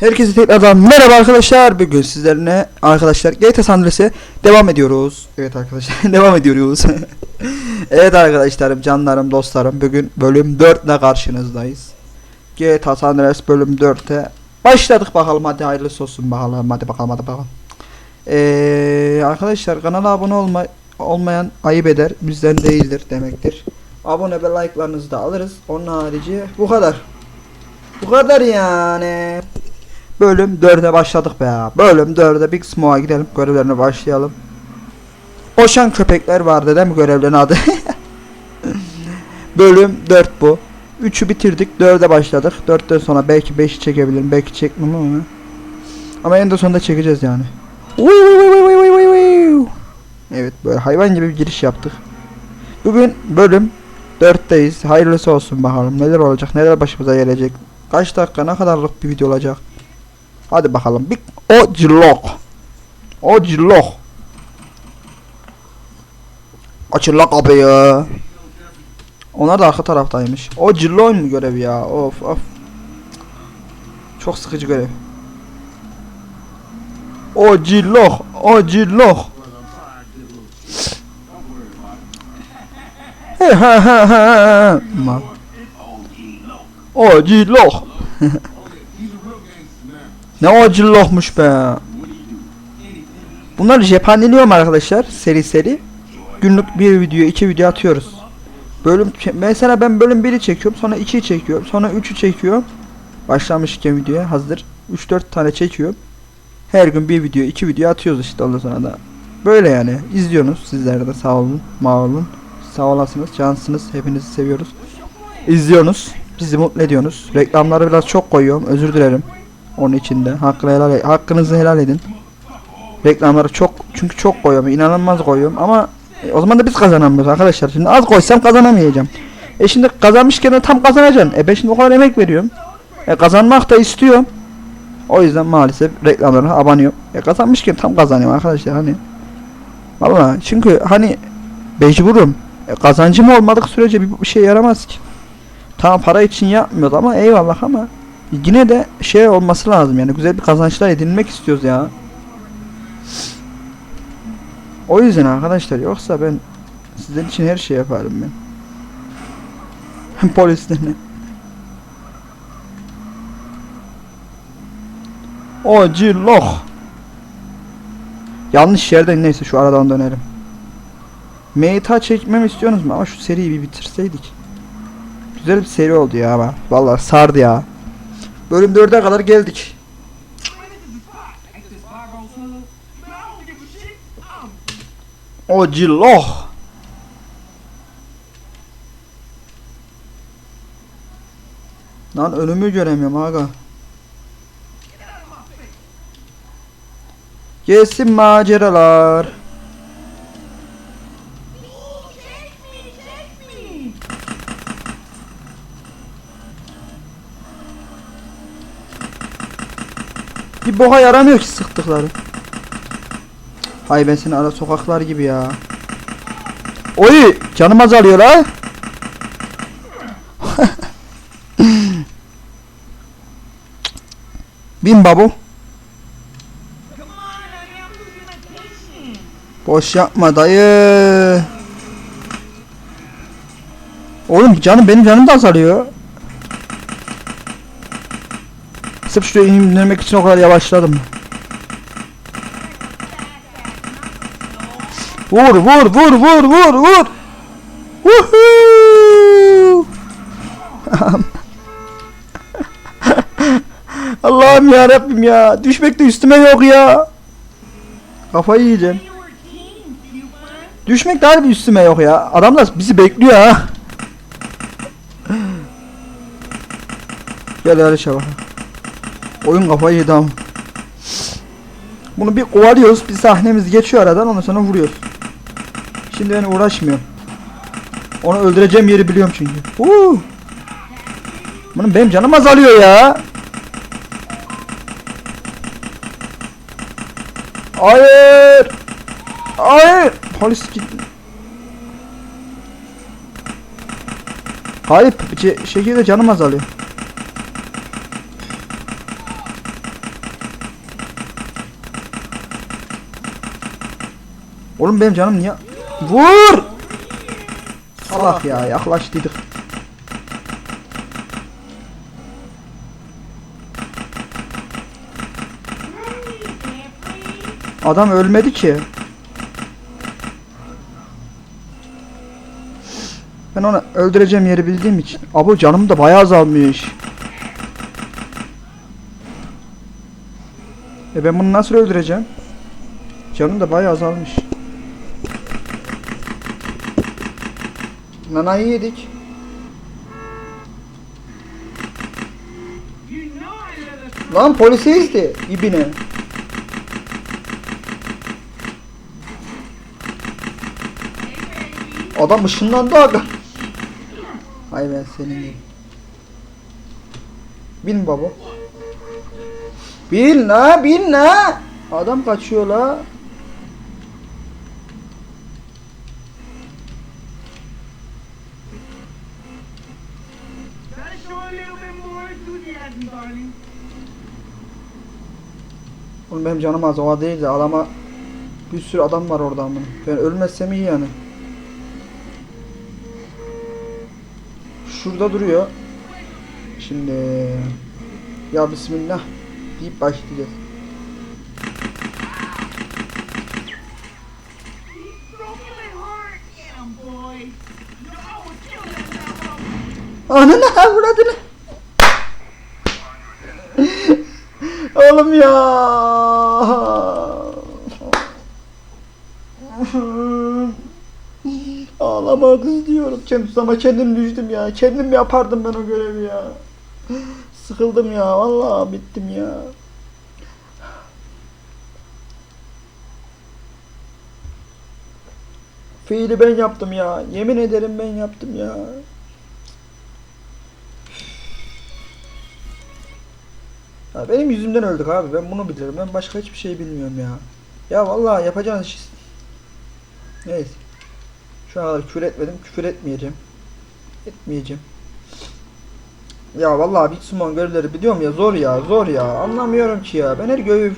Herkese tekrardan merhaba arkadaşlar. Bugün sizlerle arkadaşlar GTA San devam ediyoruz. Evet arkadaşlar devam ediyoruz. evet arkadaşlarım, canlarım, dostlarım. Bugün bölüm 4 ile karşınızdayız. GTA San bölüm 4'e başladık bakalım hadi hayırlısı olsun bakalım hadi bakalım hadi bakalım. Ee, arkadaşlar kanala abone olma, olmayan ayıp eder bizden değildir demektir. Abone ve like'larınızı da alırız. Onun harici bu kadar. Bu kadar yani. Bölüm 4'e başladık be ya. Bölüm 4'e Big Smoke'a gidelim. Görevlerine başlayalım. Koşan köpekler vardı değil mi görevlerin adı? Bölüm 4 bu. 3'ü bitirdik. 4'e başladık. 4'ten sonra belki 5'i çekebilirim. Belki çekmem ama. Ama en de sonunda çekeceğiz yani. Evet böyle hayvan gibi bir giriş yaptık. Bugün bölüm 4'teyiz. Hayırlısı olsun bakalım. Neler olacak? Neler başımıza gelecek? Kaç dakika ne kadarlık bir video olacak? Hadi bakalım. Bir o cillok. O cillok. Açın la kapıyı. Onlar da arka taraftaymış. O cillok mu görev ya? Of of. Çok sıkıcı görev. O cillok. O cillok. O cillok. Ne o cillokmuş be. Bunlar cephaneliyor mu arkadaşlar? Seri seri. Günlük bir video, iki video atıyoruz. Bölüm mesela ben bölüm 1'i çekiyorum, sonra 2'yi çekiyorum, sonra 3'ü çekiyorum. Başlamışken videoya hazır. 3-4 tane çekiyorum. Her gün bir video, iki video atıyoruz işte ondan sonra da. Böyle yani. izliyorsunuz sizler de sağ olun, ma olun. Sağ olasınız, cansınız. Hepinizi seviyoruz. İzliyorsunuz. Bizi mutlu ediyorsunuz. Reklamları biraz çok koyuyorum. Özür dilerim. Onun içinde. Hakkını helal hakkınızı helal edin. Reklamları çok çünkü çok koyuyorum. inanılmaz koyuyorum ama e, o zaman da biz kazanamıyoruz arkadaşlar. Şimdi az koysam kazanamayacağım. E şimdi kazanmışken de tam kazanacaksın. E ben şimdi o kadar emek veriyorum. E kazanmak da istiyorum. O yüzden maalesef reklamlara abanıyorum. E kazanmışken tam kazanıyorum arkadaşlar hani. Vallahi çünkü hani mecburum. E, kazancım olmadık sürece bir şey yaramaz ki. Tamam para için yapmıyoruz ama eyvallah ama yine de şey olması lazım yani güzel bir kazançlar edinmek istiyoruz ya. O yüzden arkadaşlar yoksa ben sizler için her şey yaparım ben. Polislerine. O cilloh. Yanlış yerden neyse şu aradan dönerim. Meta çekmemi istiyorsunuz mu? Ama şu seriyi bir bitirseydik. Güzel bir seri oldu ya ama. Vallahi sardı ya. Bölüm 4'e kadar geldik. O cilloh. Lan önümü göremiyorum aga. Gelsin maceralar. Boğa yaramıyor ki sıktıkları. Hay ben seni ara sokaklar gibi ya. Oy canım azalıyor la. Bin babu. Boş yapma dayı. Oğlum canım benim canım da azalıyor. Sırf şuraya indirmek için o kadar yavaşladım. Vur vur vur vur vur vur. Woohoo! Allah'ım ya Rabbim ya. Düşmek de üstüme yok ya. Kafayı yiyeceğim. Düşmek de harbi üstüme yok ya. Adamlar bizi bekliyor ha. Gel hadi çabuk. Oyun kafayı yedi. Bunu bir kovalıyoruz. Bir sahnemiz geçiyor aradan ondan sonra vuruyoruz. Şimdi ben uğraşmıyorum. Onu öldüreceğim yeri biliyorum çünkü. Uuu. Bunun benim canım azalıyor ya. Hayır. Hayır. Polis git. Garip şekilde canım azalıyor. Oğlum benim canım niye? Vur! Allah ya yaklaştıydık. Adam ölmedi ki. Ben onu öldüreceğim yeri bildiğim için. Abo canım da bayağı azalmış. E ben bunu nasıl öldüreceğim? Canım da bayağı azalmış. Nanayı yedik. Lan polise izdi ibine. Adam ışınlandı aga. Hay ben senin gibi. Bin baba. Bin la bin la. Adam kaçıyor la. Oğlum benim canım az o değil de adama bir sürü adam var orada amına. Ben ölmezsem iyi yani. Şurada duruyor. Şimdi ya bismillah deyip başlayacağız. Broken my Oğlum ya. Ağlamak istiyorum. Kendim ama kendim düştüm ya. Kendim yapardım ben o görevi ya. Sıkıldım ya. Vallahi bittim ya. Fiili ben yaptım ya. Yemin ederim ben yaptım ya. Ya benim yüzümden öldük abi. Ben bunu bilirim. Ben başka hiçbir şey bilmiyorum ya. Ya vallahi yapacağınız iş... Neyse. Şu an küfür etmedim. Küfür etmeyeceğim. Etmeyeceğim. Ya vallahi Big Simon görevleri biliyorum ya zor ya zor ya. Anlamıyorum ki ya. Ben her görev...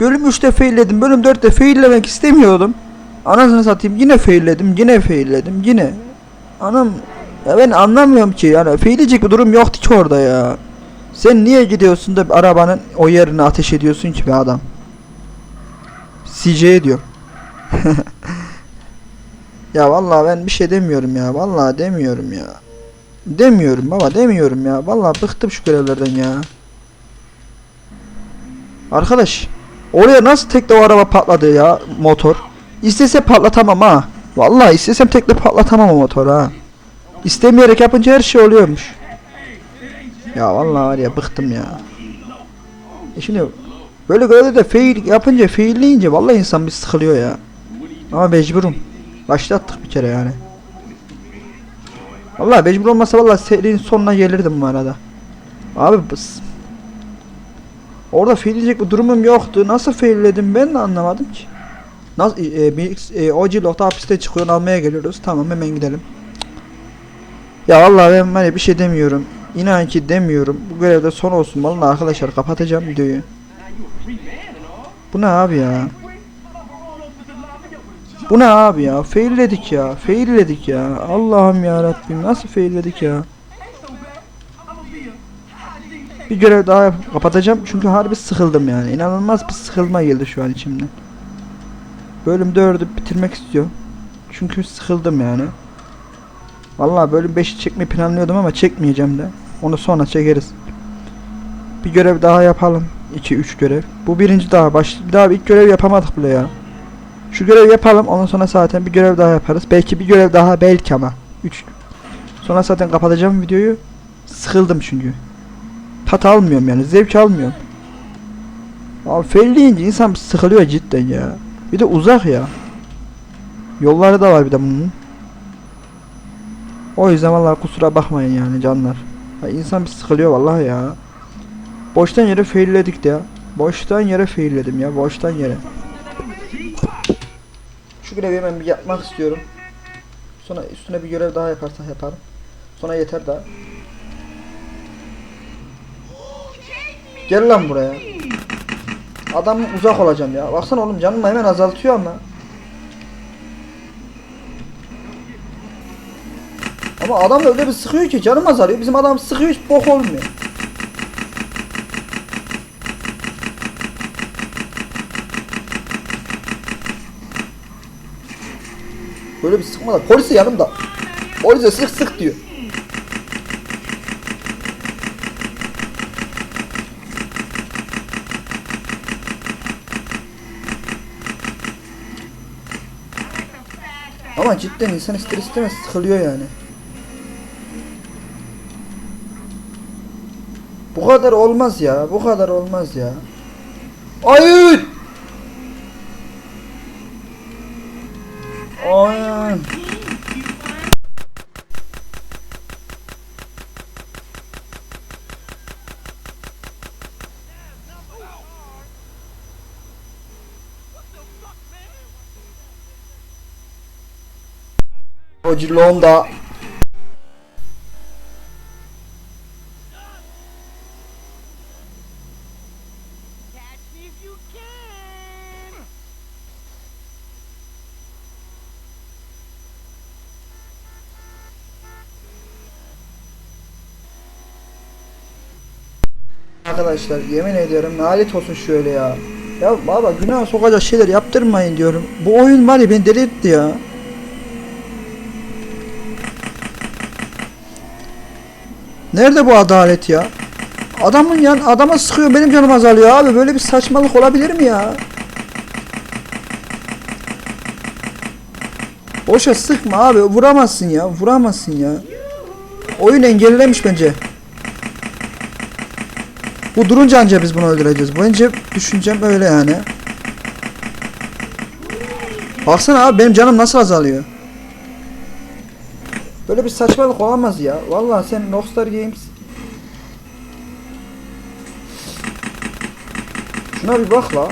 Bölüm 3'te failledim. Bölüm 4'te faillemek istemiyordum. Anasını satayım yine failledim. Yine failledim. Yine. Anam... Ya ben anlamıyorum ki yani failleyecek bir durum yoktu ki orada ya. Sen niye gidiyorsun da arabanın o yerine ateş ediyorsun ki be adam? CJ diyor. ya vallahi ben bir şey demiyorum ya. Vallahi demiyorum ya. Demiyorum baba demiyorum ya. Vallahi bıktım şu görevlerden ya. Arkadaş oraya nasıl tekte o araba patladı ya motor? İstese patlatamam ha. Vallahi istesem tekte patlatamam o motor ha. İstemeyerek yapınca her şey oluyormuş. Ya vallahi var ya bıktım ya. E şimdi böyle görevde de fail yapınca failleyince vallahi insan bir sıkılıyor ya. Ama mecburum. Başlattık bir kere yani. Vallahi mecbur olmasa vallahi serinin sonuna gelirdim bu arada. Abi bıs. Orada failleyecek bir durumum yoktu. Nasıl failledim ben de anlamadım ki. Nasıl e, bir e, OG lokta hapiste çıkıyor almaya geliyoruz. Tamam hemen gidelim. Ya vallahi ben hani bir şey demiyorum. İnan ki demiyorum. Bu görevde son olsun. Vallahi arkadaşlar kapatacağım videoyu. Bu ne abi ya? Bu ne abi ya? Failledik ya. Failledik ya. Allah'ım ya Rabbim nasıl failledik ya? Bir görev daha kapatacağım çünkü harbi sıkıldım yani. İnanılmaz bir sıkılma geldi şu an içimden. Bölüm 4'ü bitirmek istiyorum. Çünkü sıkıldım yani. Vallahi bölüm 5'i çekmeyi planlıyordum ama çekmeyeceğim de. Onu sonra çekeriz. Bir görev daha yapalım. 2 3 görev. Bu birinci daha baş daha ilk görev yapamadık bile ya. Şu görev yapalım. Ondan sonra zaten bir görev daha yaparız. Belki bir görev daha belki ama 3. Sonra zaten kapatacağım videoyu. Sıkıldım çünkü. Tat almıyorum yani. Zevk almıyorum. Abi felleyince insan sıkılıyor cidden ya. Bir de uzak ya. Yolları da var bir de bunun. O yüzden vallahi kusura bakmayın yani canlar. Ya insan bir sıkılıyor vallahi ya. Boştan yere failledik de ya. Boştan yere failledim ya. Boştan yere. Şu görevi hemen bir yapmak istiyorum. Sonra üstüne bir görev daha yaparsak yaparım. Sonra yeter daha. Gel lan buraya. Adam uzak olacağım ya. Baksana oğlum canımı hemen azaltıyor ama. Ama adam da öyle bir sıkıyor ki canım azalıyor. Bizim adam sıkıyor hiç bok olmuyor. Böyle bir sıkma da polis de yanımda. Polis de sık sık diyor. Ama cidden insan ister istemez sıkılıyor yani. Bu kadar olmaz ya. Bu kadar olmaz ya. Hayır. Aynen. O Cilonda. You can. Arkadaşlar yemin ediyorum lanet olsun şöyle ya. Ya baba günah sokacak şeyler yaptırmayın diyorum. Bu oyun var ya beni deli etti ya. Nerede bu adalet ya? Adamın yan adama sıkıyor benim canım azalıyor abi. Böyle bir saçmalık olabilir mi ya? Boşa sıkma abi. Vuramazsın ya. Vuramazsın ya. Oyun engellemiş bence. Bu durunca anca biz bunu öldüreceğiz. Bence düşüncem öyle yani. Baksana abi benim canım nasıl azalıyor. Böyle bir saçmalık olamaz ya. Vallahi sen Rockstar Games Şuna bir bak la.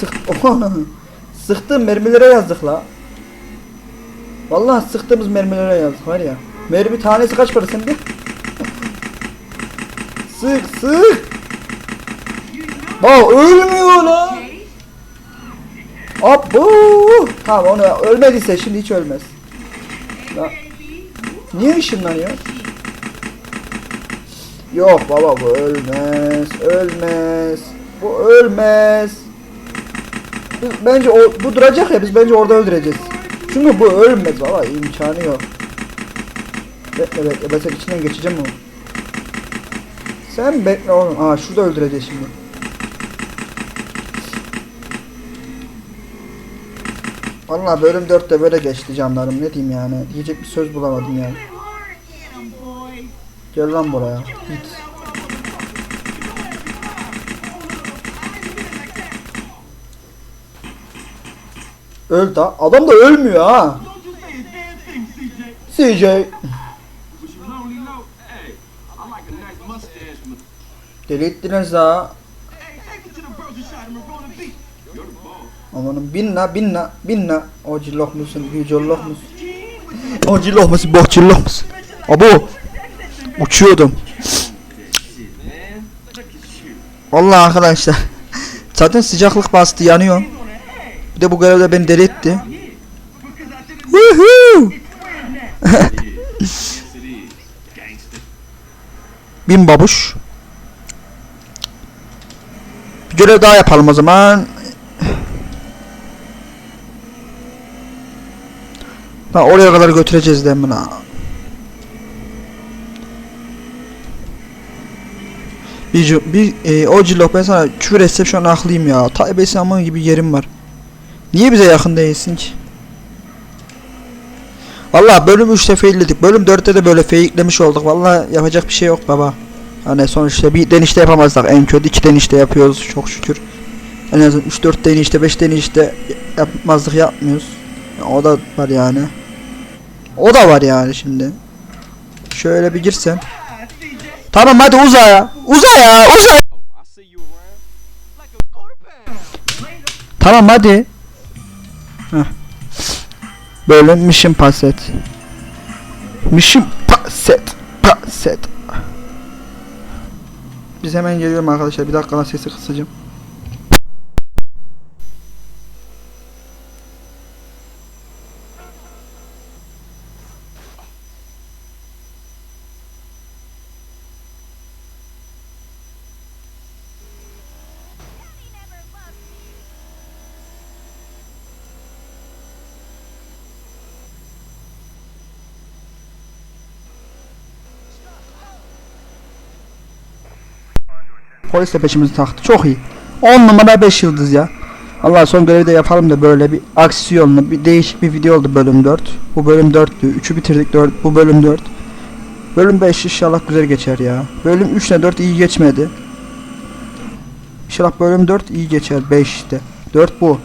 Sık Sıktığım mermilere yazdık la. Vallahi sıktığımız mermilere yazdık var ya. Mermi tanesi kaç para sende? sık sık. Bak ölmüyor la. Abo. Tamam onu ölmediyse şimdi hiç ölmez. Ya. Niye ışınlanıyor? Yok baba bu ölmez. Ölmez. Bu ölmez. Biz, bence o, bu duracak ya biz bence orada öldüreceğiz. Çünkü bu ölmez baba imkanı yok. Bekle bekle ben içinden geçeceğim onu. Sen bekle oğlum. Aa şurada öldüreceğiz şimdi. Vallahi bölüm 4'te böyle geçti canlarım ne diyeyim yani. Diyecek bir söz bulamadım yani. Gel lan buraya. Git. Öl da. Adam da ölmüyor ha. CJ. Deli ettiniz ha. Amanın bin la bin la bin la. O cilloh musun? Yücolloh musun? O cilloh musun? Bok cilloh musun? Abo. Uçuyordum. Vallahi arkadaşlar. Zaten sıcaklık bastı yanıyor. Bir de bu görevde beni deli etti. Bin babuş. Bir görev daha yapalım o zaman. Ha oraya kadar götüreceğiz de buna. Bir, bir e, o cillok ben sana küfür şu an aklıyım ya. Taybesi amı gibi yerim var. Niye bize yakın değilsin ki? Valla bölüm 3'te failledik. Bölüm 4'te de böyle fake'lemiş olduk. Valla yapacak bir şey yok baba. Hani sonuçta bir denişte yapamazsak en kötü iki denişte yapıyoruz çok şükür. En azından 3-4 denişte 5 denişte yapmazlık yapmıyoruz. O da var yani. O da var yani şimdi. Şöyle bir girsem. Tamam hadi uza ya. Uza ya. Uza. I see Böyle mission paset. Mission paset. Paset. Biz hemen geliyorum arkadaşlar. Bir dakika sesi kısacağım. Polis de peşimizi taktı. Çok iyi. 10 numara 5 yıldız ya. Allah son görevi de yapalım da böyle bir aksiyonlu bir değişik bir video oldu bölüm 4. Bu bölüm 4'tü. 3'ü bitirdik 4. Bu bölüm 4. Bölüm 5 inşallah güzel geçer ya. Bölüm 3 ile 4 iyi geçmedi. İnşallah bölüm 4 iyi geçer 5 işte. 4 bu.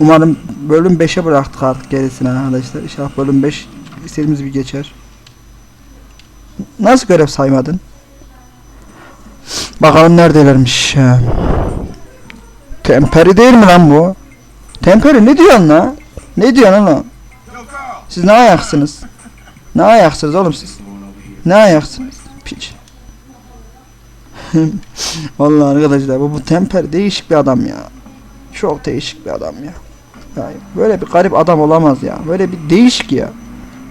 Umarım bölüm 5'e bıraktık artık gerisini arkadaşlar. İnşallah bölüm 5 istediğimiz bir geçer. Nasıl görev saymadın? Bakalım neredelermiş. Temperi değil mi lan bu? Temperi ne diyorsun lan? Ne diyorsun lan? Siz ne ayaksınız? Ne ayaksınız oğlum siz? Ne ayaksınız? Piç. Vallahi arkadaşlar bu, bu Temper değişik bir adam ya. Çok değişik bir adam ya. Yani böyle bir garip adam olamaz ya. Böyle bir değişik ya.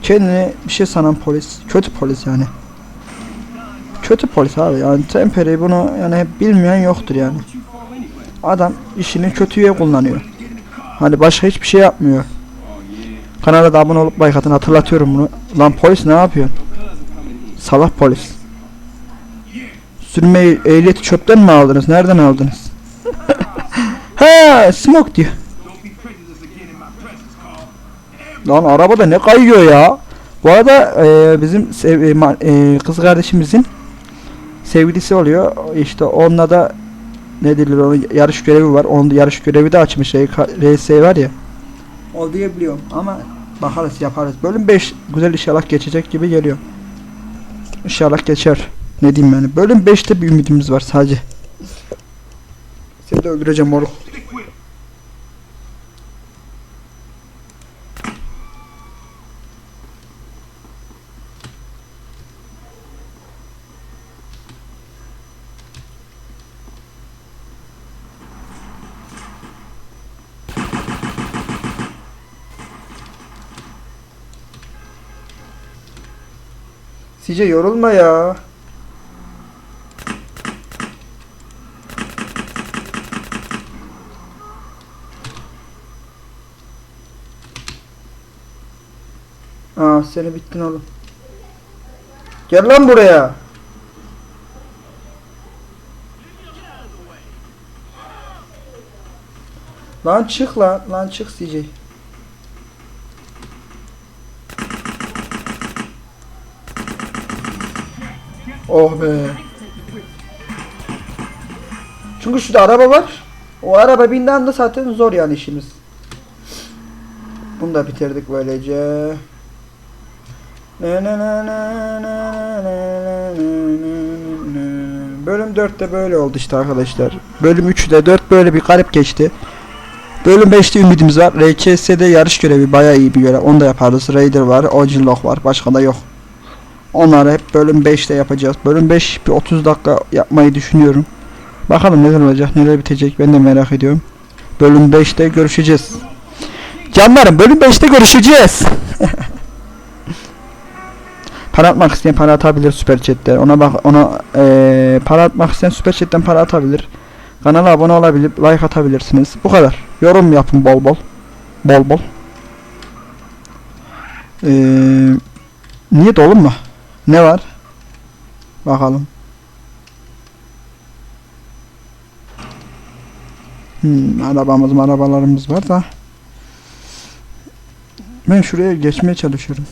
Kendine bir şey sanan polis. Kötü polis yani. Kötü polis abi yani Temper'i bunu yani hep bilmeyen yoktur yani. Adam işini kötüye kullanıyor. Hani başka hiçbir şey yapmıyor. Kanala da abone olup like atın hatırlatıyorum bunu. Lan polis ne yapıyor? Salak polis. Sürme ehliyeti çöpten mi aldınız? Nereden aldınız? ha, smoke diyor. Lan arabada ne kayıyor ya? Bu arada e, bizim e, e, kız kardeşimizin sevgilisi oluyor. İşte onunla da ne denir ona yarış görevi var. Onun yarış görevi de açmış. Şey, RS var ya. O diyebiliyorum ama bakarız yaparız. Bölüm 5 güzel inşallah geçecek gibi geliyor. İnşallah geçer. Ne diyeyim yani. Bölüm 5'te bir ümidimiz var sadece. Seni de öldüreceğim moruk. Sice yorulma ya. Aa seni bittin oğlum. Gel lan buraya. Lan çık lan. Lan çık CJ. Oh be. Çünkü şurada araba var. O araba bindiği anda zaten zor yani işimiz. Bunu da bitirdik böylece. Bölüm 4'te böyle oldu işte arkadaşlar. Bölüm 3'te 4 böyle bir garip geçti. Bölüm 5'te ümidimiz var. RCS'de yarış görevi bayağı iyi bir görev. Onu da yaparız. Raider var, Ogin Lock var. Başka da yok. Onları hep bölüm 5'te yapacağız. Bölüm 5 bir 30 dakika yapmayı düşünüyorum. Bakalım neler olacak, neler bitecek ben de merak ediyorum. Bölüm 5'te görüşeceğiz. Canlarım bölüm 5'te görüşeceğiz. para atmak isteyen para atabilir süper chatte. Ona bak ona eee para atmak isteyen süper chatten para atabilir. Kanala abone olabilir, like atabilirsiniz. Bu kadar. Yorum yapın bol bol. Bol bol. Eee niye dolu mu? Ne var? Bakalım. Hmm, arabamız arabalarımız var da. Ben şuraya geçmeye çalışıyorum.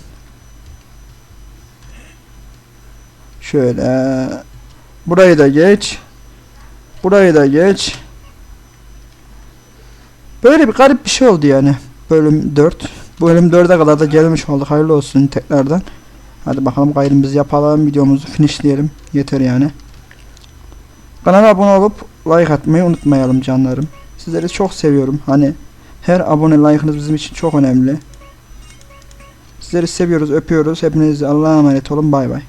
Şöyle. Burayı da geç. Burayı da geç. Böyle bir garip bir şey oldu yani. Bölüm 4. Bölüm 4'e kadar da gelmiş olduk. Hayırlı olsun tekrardan. Hadi bakalım gayrımızı yapalım. Videomuzu finishleyelim. Yeter yani. Kanala abone olup like atmayı unutmayalım canlarım. Sizleri çok seviyorum. Hani her abone like'ınız bizim için çok önemli. Sizleri seviyoruz, öpüyoruz. Hepinize Allah'a emanet olun. Bay bay.